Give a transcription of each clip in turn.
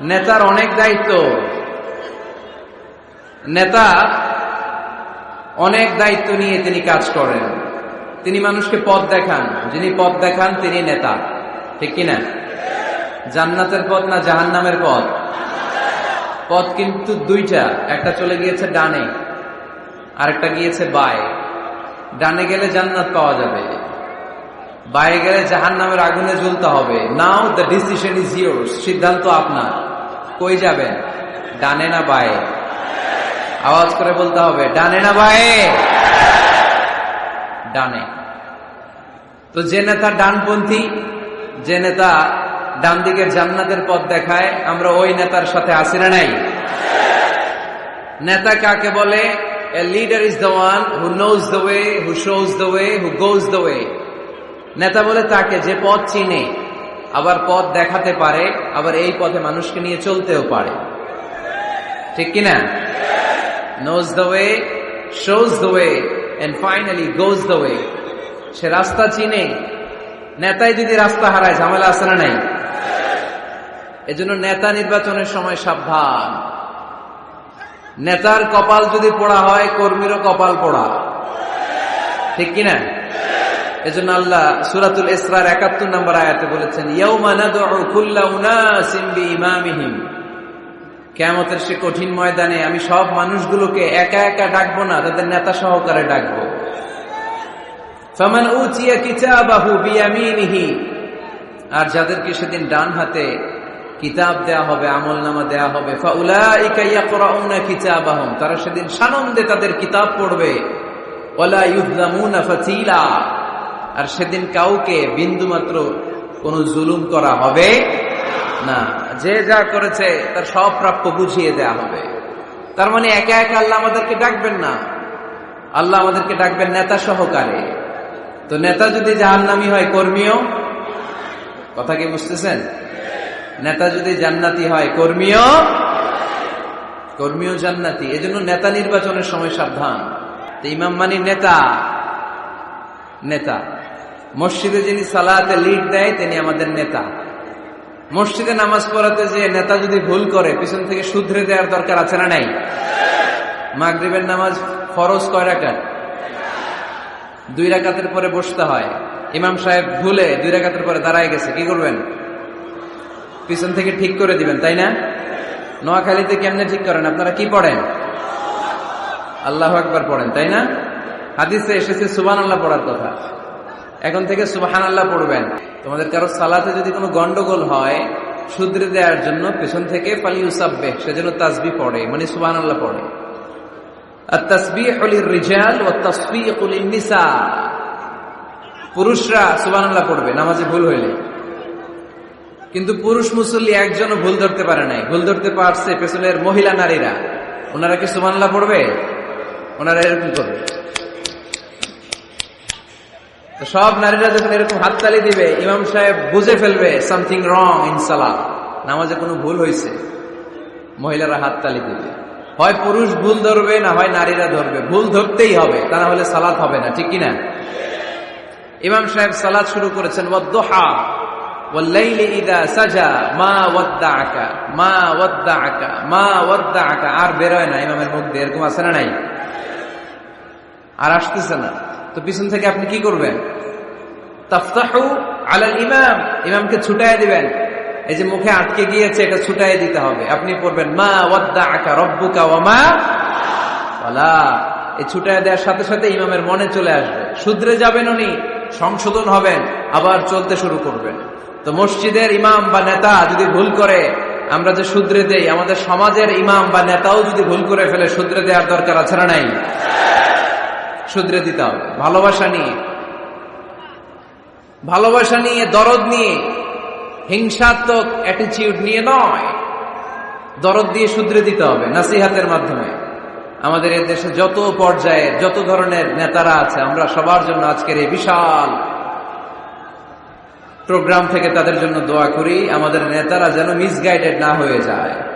নেতার অনেক দায়িত্ব। নেতা অনেক দায়িত্ব নিয়ে তিনি কাজ করেন। তিনি মানুষকে পথ দেখান। যিনি পথ দেখান, তিনি নেতা। ঠিক কিনা? জান্নাতের পথ না জাহান্নামের পথ? পথ কিন্তু দুইটা। একটা চলে গিয়েছে ডানে, আরেকটা গিয়েছে বায়ে। ডানে গেলে জান্নাত পাওয়া যাবে। বায়ে গেলে জাহান নামের আগুনে জ্বলতে হবে। Now the decision is yours সিদ্ধান্ত আপনার। কই যাবেন? ডানে না বায়ে? আওয়াজ করে বলতে হবে, ডানে না বায়ে? ডানে। তো যে নেতা ডানপন্থী, যে নেতা ডান দিকের জান্নাতের পথ দেখায়, আমরা ওই নেতার সাথে আসি না নাই? নেতা কাকে বলে? A leader is the one who knows the way who shows the way who goes the way নেতা বলে তাকে যে পথ চিনে। আবার পথ দেখাতে পারে, আবার এই পথে মানুষকে নিয়ে চলতেও পারে। ঠিক কিনা? Knows the way shows the way and finally goes the way সে রাস্তা চিনে। নেতাই যদি রাস্তা হারায়, ঝামেলা আছে না নাই? এজন্য নেতা নির্বাচনের সময় সাবধান। নেতার কপাল যদি পোড়া হয়, কর্মীরও কপাল পোড়া। ঠিক কিনা? এজন্য আল্লাহ সুরাতুল ইসরার একাত্তর নম্বর আয়াতে বলেছেন বিইমামিহিম। কিয়ামতের সে কঠিন ময়দানে আমি সব মানুষগুলোকে একা একা ডাকবো না, তাদের নেতা সহকারে ডাকবো। উচিয়া আর যাদেরকে সেদিন ডান হাতে কিতাব দেয়া হবে আমল নামা দেয়া হবে তারা সেদিন সানন্দে তাদের কিতাব পড়বে। ওয়ালা ইউযলামুনা ফাতিলা আর সেদিন কাউকে বিন্দুমাত্র কোনো জুলুম করা হবে না। যে যা করেছে, তার সব প্রাপ্য বুঝিয়ে দেয়া হবে। তার মানে একা একা আল্লাহ আমাদেরকে ডাকবেন না। আল্লাহ আমাদেরকে ডাকবেন নেতা সহকারে। তো নেতা যদি জাহান্নামি হয়, কর্মীও? কথা কি বুঝতেছেন? নেতা যদি জান্নাতি হয়, কর্মীও? কর্মীও জান্নাতি। এজন্য নেতা নির্বাচনের সময় সাবধান। তো ইমাম মানি নেতা? নেতা। মসজিদে যিনি সালাতে লিড দেয়, তিনি আমাদের নেতা। মসজিদে নামাজ পড়াতে যে নেতা যদি ভুল করে, পিছন থেকে শুধরে দেওয়ার দরকার আছে না নাই? মাগরিবের নামাজ ফরজ কয় রাকাত? দুই রাকাতের পরে বসতে হয়। ইমাম সাহেব ভুলে দুই রাকাতের পরে দাঁড়ায় গেছে, কি করবেন? পিছন থেকে ঠিক করে দিবেন, তাই না? নোয়াখালীতে কেমনে ঠিক করেন? আপনারা কি পড়েন? আল্লাহ একবার পড়েন, তাই না? হাদিসে এসেছে সুবান আল্লাহ পড়ার কথা। এখন থেকে সুবাহান আল্লাহ পড়বেন। তোমাদের কারও সালাতে যদি কোনো গন্ডগোল হয়, শুধরে দেওয়ার জন্য পেছন থেকে পালি উসাববে সেজন্য তাসবি পড়ে মানে সুবাহান আল্লাহ পড়ে পুরুষরা সুবান আল্লাহ পড়বে, নামাজে ভুল হইলে। কিন্তু পুরুষ মুসল্লি একজনও ভুল ধরতে পারে নাই। ভুল ধরতে পারছে পেছনের মহিলা নারীরা। ওনারা কি সুমানলা পড়বে? ওনারা এরকম করবে। সব নারীরা যখন এরকম হাততালি দিবে, ইমাম সাহেব বুঝে ফেলবে সামথিং রং ইনসালা নামাজে কোনো ভুল হয়েছে মহিলারা হাততালি দিবে। হয় পুরুষ ভুল ধরবে, না হয় নারীরা ধরবে। ভুল ধরতেই হবে, তা না হলে সালাদ হবে না, ঠিক কিনা? ইমাম সাহেব সালাদ শুরু করেছেন আর বেরোয় না ইমামের মুখ দিয়ে, এরকম আছে না নাই? আর আসতেছে না। তো পিছন থেকে আপনি কি করবেন? তাফতাহু আলাল ইমাম। ইমামকে ছুটায় দিবেন। এই যে মুখে আটকে গিয়েছে, এটা ছুটায় দিতে হবে। আপনি পড়বেন, মা ওয়াদ্দাআকা রব্বুকা ওয়া মা ওয়ালা। এই ছুটায় দেওয়ার সাথে সাথে ইমামের মনে চলে আসবে। শুধরে যাবেন উনি, সংশোধন হবেন, আবার চলতে শুরু করবেন। তো মসজিদের ইমাম বা নেতা যদি ভুল করে, আমরা যে শুধরে দেই, আমাদের সমাজের ইমাম বা নেতাও যদি ভুল করে ফেলে, শুধরে দেওয়ার দরকার আছে না নাই? শুধরে দিতে হবে। ভালোবাসা নিয়ে। ভালোবাসা নিয়ে, দরদ নিয়ে, হিংসাত্মক অ্যাটিচিউড নিয়ে নয়। দরদ দিয়ে শুধরে দিতে হবে নাসিহাতের মাধ্যমে। আমাদের এ দেশে যত পর্যায়ে, যত ধরনের নেতারা আছে, আমরা সবার জন্য আজকের এই বিশাল প্রোগ্রাম থেকে তাদের জন্য দোয়া করি। আমাদের নেতারা যেন মিসগাইডেড না হয়ে যায়।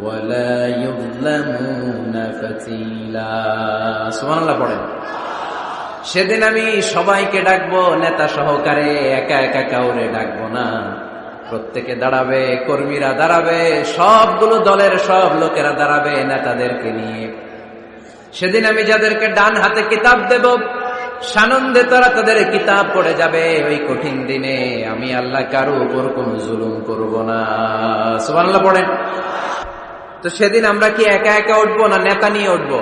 ولا يظلمون فتيلا سبحان الله পড়েন সেদিন আমি সবাইকে ডাকবো নেতা সহকারে একা একা কাউরে ডাকবো না প্রত্যেকে দাঁড়াবে কর্মীরা দাঁড়াবে সবগুলো দলের সব লোকেরা দাঁড়াবে নেতাদেরকে নিয়ে সেদিন আমি যাদেরকে ডান হাতে কিতাব দেব সানন্দে তারা তাদের কিতাব পড়ে যাবে ওই কঠিন দিনে আমি আল্লাহ কারো উপর কোন জুলুম করব না সুবহানাল্লাহ পড়েন তো সেদিন আমরা কি একা একা উঠবো না নেতা নিয়ে উঠবো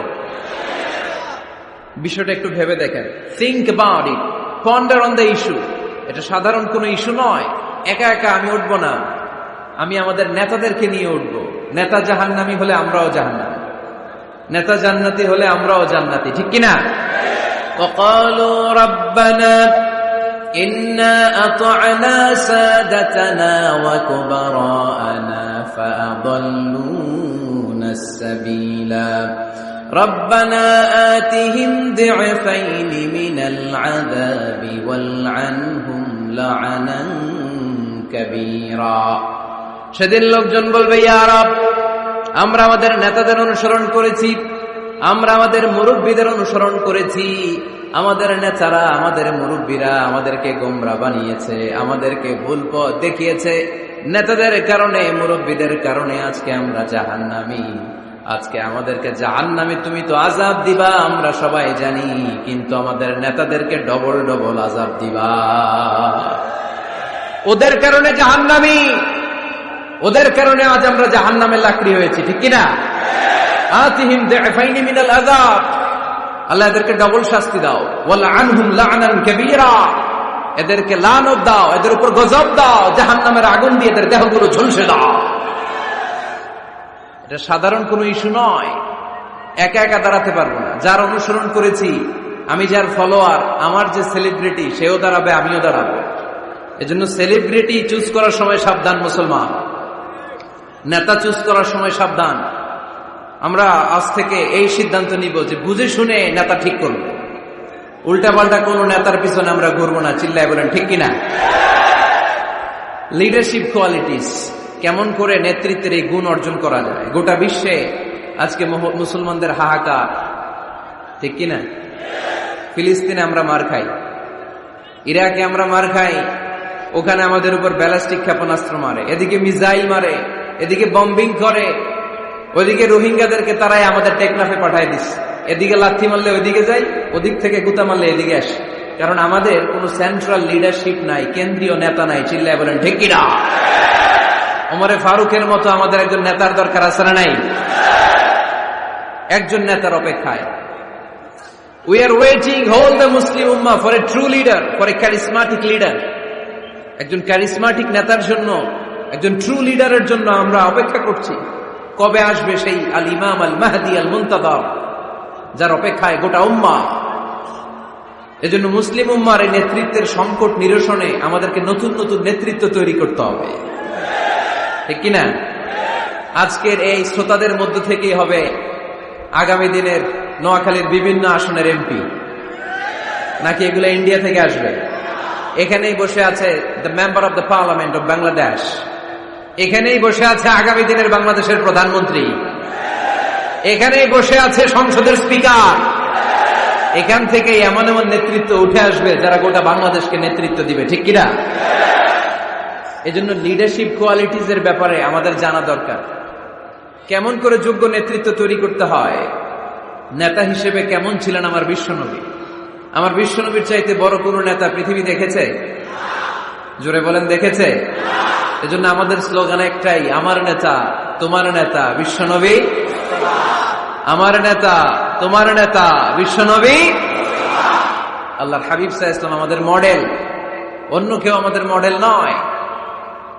বিষয়টা একটু ভেবে দেখেন think about it ponder on the issue এটা সাধারণ কোনো ইস্যু নয় একা একা আমি উঠবো না আমি আমাদের নেতাদেরকে নিয়ে উঠবো নেতা জাহান্নামি হলে আমরাও জাহান্নামি নেতা জান্নাতি হলে আমরাও জান্নাতি ঠিক কিনা وقالوا ربنا إنا أطعنا سادتنا وكبراءنا فأضلونا السبيلا ربنا آتهم ضعفين من العذاب والعنهم لعنا كبيرا সেদিন লোকজন বলবে ইয়ারব আমরা আমাদের নেতাদের অনুসরণ করেছি আমরা আমাদের মুরব্বীদের অনুসরণ করেছি আমাদের নেতারা আমাদের মুরব্বীরা আমাদেরকে গোমরা বানিয়েছে আমাদেরকে ভুল পথ দেখিয়েছে নেতাদের কারণে, মুরব্বীদের কারণে আজকে আমরা জাহান্নামি। আজকে আমাদেরকে জাহান্নামি, তুমি তো আজাব দিবা, আমরা সবাই জানি, কিন্তু আমাদের নেতাদেরকে ডবল ডবল আজাব দিবা। ওদের কারণে জাহান্নামি। ওদের কারণে আজ আমরা জাহান্নামের লাকড়ি হয়েছি, ঠিক কিনা? আল্লাহ এদেরকে ডবল শাস্তি দাও। ওয়াল আনহুম লা'নান কাবীরা। এদেরকে লানত দাও, এদের উপর গজব দাও, জাহান্নামের আগুন দিয়ে এদের দেহগুলো ঝলসে দাও। এটা সাধারণ কোনো ইস্যু নয়। একা একা দাঁড়াতে পারব না। যার অনুসরণ করেছি, আমি যার ফলোয়ার, আমার যে সেলিব্রিটি সেও দাঁড়াবে, আমিও দাঁড়াবো। এজন্য সেলিব্রিটি চুজ করার সময় সাবধান, মুসলমান। নেতা চুজ করার সময় সাবধান। আমরা আজ থেকে এই সিদ্ধান্ত নিব যে বুঝে শুনে নেতা ঠিক করব। উল্টা পাল্টা কোন নেতার পিছনে আমরা ঘুরবো না, চিল্লায় বলেন, ঠিক কিনা? লিডারশিপ কোয়ালিটিস কেমন করে নেতৃত্বের এই গুণ অর্জন করা যায়? গোটা বিশ্বে আজকে মুসলমানদের হাহাকার, ঠিক কিনা? ফিলিস্তিনে আমরা মার খাই, ইরাকে আমরা মার খাই, ওখানে আমাদের উপর ব্যালাস্টিক ক্ষেপণাস্ত্র মারে, এদিকে মিসাইল মারে, এদিকে বম্বিং করে, ওদিকে রোহিঙ্গাদেরকে তারাই আমাদের টেকনাফে পাঠায় দিস এদিকে লাথি মারলে ওইদিকে যাই, ওদিক থেকে গুতা মারলে এদিকে আসে। কারণ আমাদের কোনো সেন্ট্রাল লিডারশিপ নাই, কেন্দ্রীয় নেতা নাই, চিল্লায় বলেন ঢেকিরা ওমরে ফারুকের মতো আমাদের একজন নেতার দরকার আছে না নাই? একজন নেতার অপেক্ষায়। We are waiting whole the Muslim Umma for a true leader for a charismatic leader একজন ক্যারিসমাটিক নেতার জন্য, একজন ট্রু লিডারের জন্য আমরা অপেক্ষা করছি। কবে আসবে সেই আল ইমাম আল মাহাদি আল মুন্তাদা যার অপেক্ষায় গোটা উম্মা এজন্য মুসলিম উম্মার এই নেতৃত্বের সংকট নিরসনে আমাদেরকে নতুন নতুন নেতৃত্ব তৈরি করতে হবে। ঠিক কিনা? আজকের এই শ্রোতাদের মধ্য থেকেই হবে আগামী দিনের নোয়াখালীর বিভিন্ন আসনের এমপি। নাকি এগুলো ইন্ডিয়া থেকে আসবে? এখানেই বসে আছে the member of the parliament of Bangladesh এখানেই বসে আছে আগামী দিনের বাংলাদেশের প্রধানমন্ত্রী। এখানেই বসে আছে সংসদের স্পিকার। এখান থেকে এমন এমন নেতৃত্ব উঠে আসবে যারা গোটা বাংলাদেশকে নেতৃত্ব দিবে, ঠিক কিনা? এজন্য লিডারশিপ কোয়ালিটিস এর ব্যাপারে আমাদের জানা দরকার। কেমন করে যোগ্য নেতৃত্ব তৈরি করতে হয়? নেতা হিসেবে কেমন ছিলেন আমার বিশ্বনবী? আমার বিশ্বনবীর চাইতে বড় কোনো নেতা পৃথিবী দেখেছে? জোরে বলেন, দেখেছে? এজন্য আমাদের স্লোগান একটাই, আমার নেতা, তোমার নেতা, বিশ্বনবী আমার নেতা, তোমার নেতা, বিশ্বনবী? আল্লাহর হাবিব সাহা আমাদের মডেল। অন্য কেউ আমাদের মডেল নয়।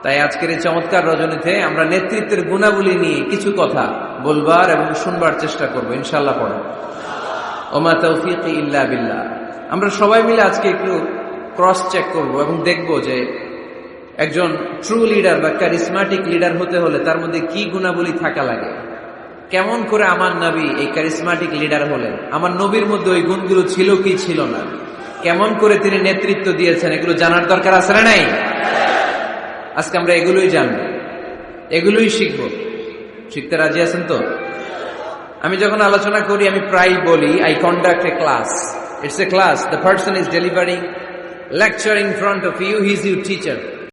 তাই আজকের এই চমৎকার রজনীতে আমরা নেতৃত্বের গুণাবলী নিয়ে কিছু কথা বলবার এবং শুনবার চেষ্টা করব ইনশাল্লাহ পড়ে ওমা তৌফিক ইল্লা বিল্লাহ। আমরা সবাই মিলে আজকে একটু ক্রস চেক করব এবং দেখব যে একজন ট্রু লিডার বা ক্যারিসমাটিক লিডার হতে হলে তার মধ্যে কি গুণাবলী থাকা লাগে। কেমন করে আমার নবী এই ক্যারিসমাটিক লিডার হলেন? আমার নবীর মধ্যে ওই গুণগুলো ছিল কি ছিল না? কেমন করে তিনি নেতৃত্ব দিয়েছেন? এগুলো জানার দরকার আছে না নাই? আজকে আমরা এগুলোই জানব। এগুলোই শিখব। শিখতে রাজি আছেন তো? আমি যখন আলোচনা করি আমি প্রায় বলি I conduct a class it's a class the person is delivering in front of you, he is your teacher.